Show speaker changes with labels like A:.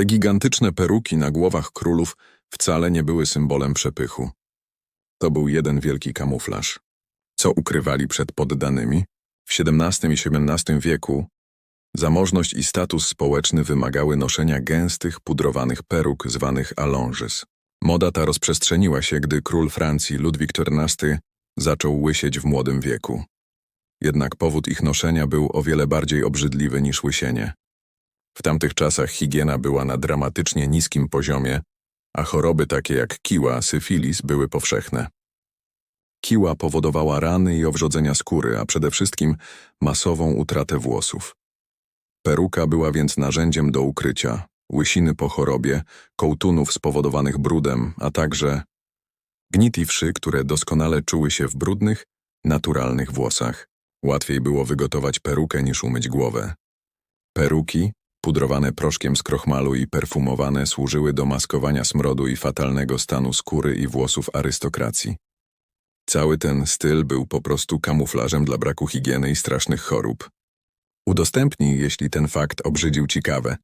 A: Te gigantyczne peruki na głowach królów wcale nie były symbolem przepychu. To był jeden wielki kamuflaż. Co ukrywali przed poddanymi? W XVII i XVII wieku zamożność i status społeczny wymagały noszenia gęstych, pudrowanych peruk zwanych allonges. Moda ta rozprzestrzeniła się, gdy król Francji Ludwik XIV zaczął łysieć w młodym wieku. Jednak powód ich noszenia był o wiele bardziej obrzydliwy niż łysienie. W tamtych czasach higiena była na dramatycznie niskim poziomie, a choroby takie jak kiła, syfilis były powszechne. Kiła powodowała rany i owrzodzenia skóry, a przede wszystkim masową utratę włosów. Peruka była więc narzędziem do ukrycia, łysiny po chorobie, kołtunów spowodowanych brudem, a także gnit i wszy, które doskonale czuły się w brudnych, naturalnych włosach. Łatwiej było wygotować perukę niż umyć głowę. Peruki, pudrowane proszkiem z krochmalu i perfumowane, służyły do maskowania smrodu i fatalnego stanu skóry i włosów arystokracji. Cały ten styl był po prostu kamuflażem dla braku higieny i strasznych chorób. Udostępnij, jeśli ten fakt obrzydził ci kawę.